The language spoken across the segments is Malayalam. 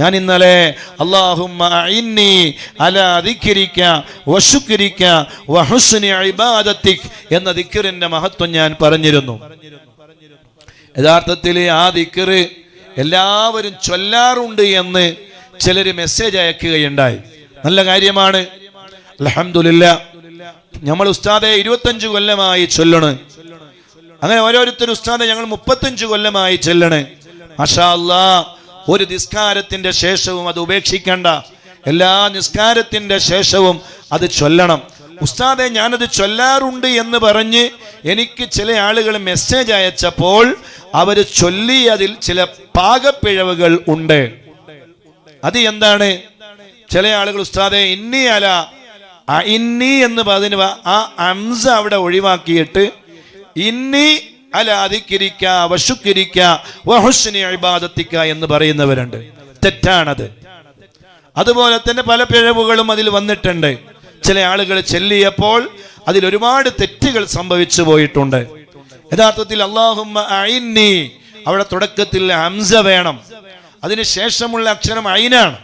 ഞാൻ ഇന്നലെ അള്ളാഹുമ്മ എന്ന ദിക്റിന്റെ മഹത്വം ഞാൻ പറഞ്ഞിരുന്നു. യഥാർത്ഥത്തിൽ ആ ദിക്റ് എല്ലാവരും ചൊല്ലാറുണ്ട് എന്ന് ചിലർ മെസ്സേജ് അയക്കുകയുണ്ടായി. നല്ല കാര്യമാണ്. അലഹമില്ല നമ്മൾ ഉസ്താദെ ഇരുപത്തഞ്ച് കൊല്ലമായി ചൊല്ലണ്. അങ്ങനെ ഓരോരുത്തർ ഉസ്താദെ ഞങ്ങൾ മുപ്പത്തഞ്ച് കൊല്ലമായി ചെല്ലണ്. മഷാ അല്ലാ ഒരു നിസ്കാരത്തിന്റെ ശേഷവും അത് ഉപേക്ഷിക്കേണ്ട. എല്ലാ നിസ്കാരത്തിന്റെ ശേഷവും അത് ചൊല്ലണം. ഉസ്താദെ ഞാനത് ചൊല്ലാറുണ്ട് എന്ന് പറഞ്ഞ് എനിക്ക് ചില ആളുകൾ മെസ്സേജ് അയച്ചപ്പോൾ അവർ ചൊല്ലി അതിൽ ചില പാകപ്പിഴവുകൾ ഉണ്ട്. അത് എന്താണ്? ചില ആളുകൾ ഉസ്താദെ ഇന്നി അല ഇന്നി എന്ന് പറഞ്ഞ ആ അംസ അവിടെ ഒഴിവാക്കിയിട്ട് ഇന്നി അല അതിക്കിരിക്ക വശുക്കിരിക്ക വഹുസ്നി ഇബാദത്തിക്ക എന്ന് പറയുന്നവരുണ്ട്. തെറ്റാണത്. അതുപോലെ തന്നെ പല പിഴവുകളും അതിൽ വന്നിട്ടുണ്ട്. ചില ആളുകൾ ചെല്ലിയപ്പോൾ അതിൽ ഒരുപാട് തെറ്റുകൾ സംഭവിച്ചു പോയിട്ടുണ്ട്. യഥാർത്ഥത്തിൽ അള്ളാഹുമ്മ അവിടെ തുടക്കത്തിൽ ഹംസ വേണം. അതിനുശേഷമുള്ള അക്ഷരം അയിനാണ്.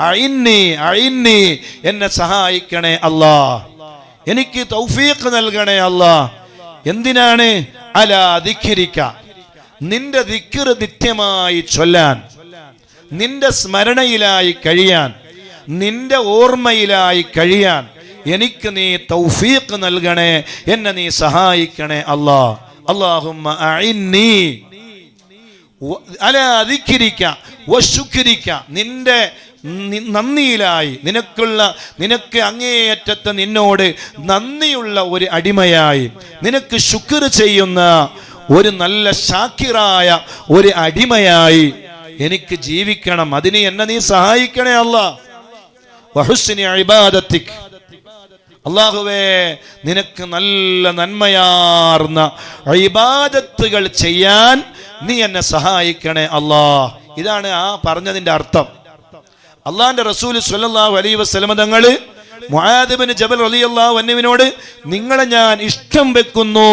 അയിന്നി അയിന്നി എന്നെ സഹായിക്കണേ അല്ലാ എനിക്ക് തൗഫീഖ് നൽകണേ അല്ലാ എന്തിനാണ്? അല ദിഖിരിക്ക. നിന്റെ ദിക്കറ് നിത്യമായി ചൊല്ലാൻ നിന്റെ സ്മരണയിലായി കഴിയാൻ നിന്റെ ഓർമ്മയിലായി കഴിയാൻ എനിക്ക് നീ തൗഫീഖ് നൽകണേ എന്നെ നീ സഹായിക്കണേ അല്ലാ. അള്ളാഹുമ്മ അല നിന്റെ നന്ദിയിലായി. നിനക്കുള്ള നിനക്ക് അങ്ങേയറ്റത്തെ നിന്നോട് നന്ദിയുള്ള ഒരു അടിമയായി. നിനക്ക് ശുക്ർ ചെയ്യുന്ന ഒരു നല്ല ഷാക്കിറായ ഒരു അടിമയായി എനിക്ക് ജീവിക്കണം. അതിന് എന്നെ നീ സഹായിക്കണേ അല്ല. അള്ളാഹുവേ നിനക്ക് നല്ല നന്മയാർന്ന ഇബാദത്തുകൾ ചെയ്യാൻ നീ എന്നെ സഹായിക്കണേ അല്ലാ. ഇതാണ് ആ പറഞ്ഞതിന്റെ അർത്ഥം. അള്ളാന്റെ റസൂൽ സ്വല്ലല്ലാഹു അലൈഹി വസല്ലമ തങ്ങൾ മുആദിബിന് ജബൽ റളിയല്ലാഹു അൻഹുവിനോട് നിങ്ങളെ ഞാൻ ഇഷ്ടം വെക്കുന്നു.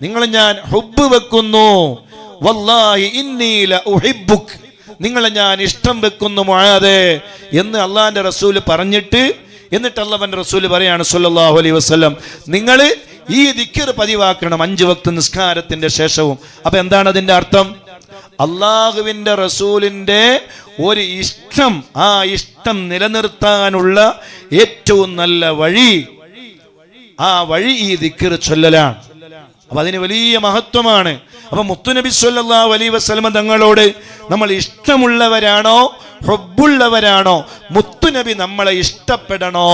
നിങ്ങളെ ഞാൻ ഹുബ്ബ് വെക്കുന്നു. വല്ലാഹി ഇന്നി നിങ്ങളെ ഞാൻ ഇഷ്ടം വെക്കുന്നു മുആദേ. എന്ന് അള്ളാന്റെ റസൂൽ പറഞ്ഞിട്ട് എന്നിട്ട് അള്ളവന്റെ റസൂൽ പറയാണ് സല്ലല്ലാഹു അലൈഹി വസല്ലം നിങ്ങൾ ഈ ദിക്കർ പതിവാക്കണം അഞ്ച് വക്ത നിസ്കാരത്തിന്റെ ശേഷവും. അപ്പൊ എന്താണ് അതിന്റെ അർത്ഥം? അള്ളാഹുവിന്റെ റസൂലിന്റെ ഒരു ഇഷ്ടം ആ ഇഷ്ടം നിലനിർത്താനുള്ള ഏറ്റവും നല്ല വഴി ആ വഴി ഈ ദിക്കർ ചൊല്ലലാണ്. അപ്പൊ അതിന് വലിയ മഹത്വമാണ്. അപ്പൊ മുത്തുനബി സല്ലാ അലൈഹി വസ്ലമ തങ്ങളോട് നമ്മൾ ഇഷ്ടമുള്ളവരാണോ ഹൊബുള്ളവരാണോ മുത്തുനബി നമ്മളെ ഇഷ്ടപ്പെടണോ?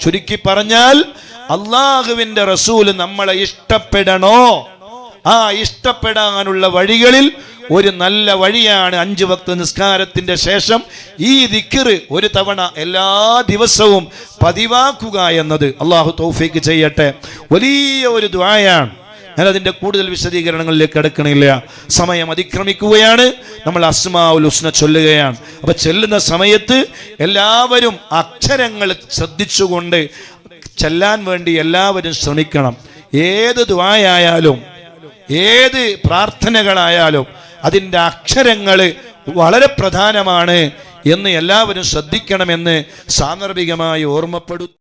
ചുരുക്കി പറഞ്ഞാൽ അള്ളാഹുവിന്റെ റസൂൽ നമ്മളെ ഇഷ്ടപ്പെടണോ? ആ ഇഷ്ടപ്പെടാനുള്ള വഴികളിൽ ഒരു നല്ല വഴിയാണ് അഞ്ച് വക്ത നിസ്കാരത്തിന്റെ ശേഷം ഈ ദിക്കിറ് ഒരു തവണ എല്ലാ ദിവസവും പതിവാക്കുക എന്നത് അള്ളാഹു തൗഫീക്ക് ചെയ്യട്ടെ. വലിയ ഒരു ദ്വായാണ്. ഞാൻ അതിന്റെ കൂടുതൽ വിശദീകരണങ്ങളിലേക്ക് എടുക്കണില്ല സമയം അതിക്രമിക്കുകയാണ്. നമ്മൾ അസ്മാഉൽ ഹുസ്ന ചൊല്ലുകയാണ്. അപ്പൊ ചെല്ലുന്ന സമയത്ത് എല്ലാവരും അക്ഷരങ്ങൾ ശ്രദ്ധിച്ചുകൊണ്ട് ചെല്ലാൻ വേണ്ടി എല്ലാവരും ശ്രമിക്കണം. ഏത് ദ്വായായാലും ഏത് പ്രാർത്ഥനകളായാലും അതിന്റെ അക്ഷരങ്ങൾ വളരെ പ്രധാനമാണ് എന്ന് എല്ലാവരും ശ്രദ്ധിക്കണമെന്ന് സാന്ദർഭികമായി ഓർമ്മപ്പെടുത്തും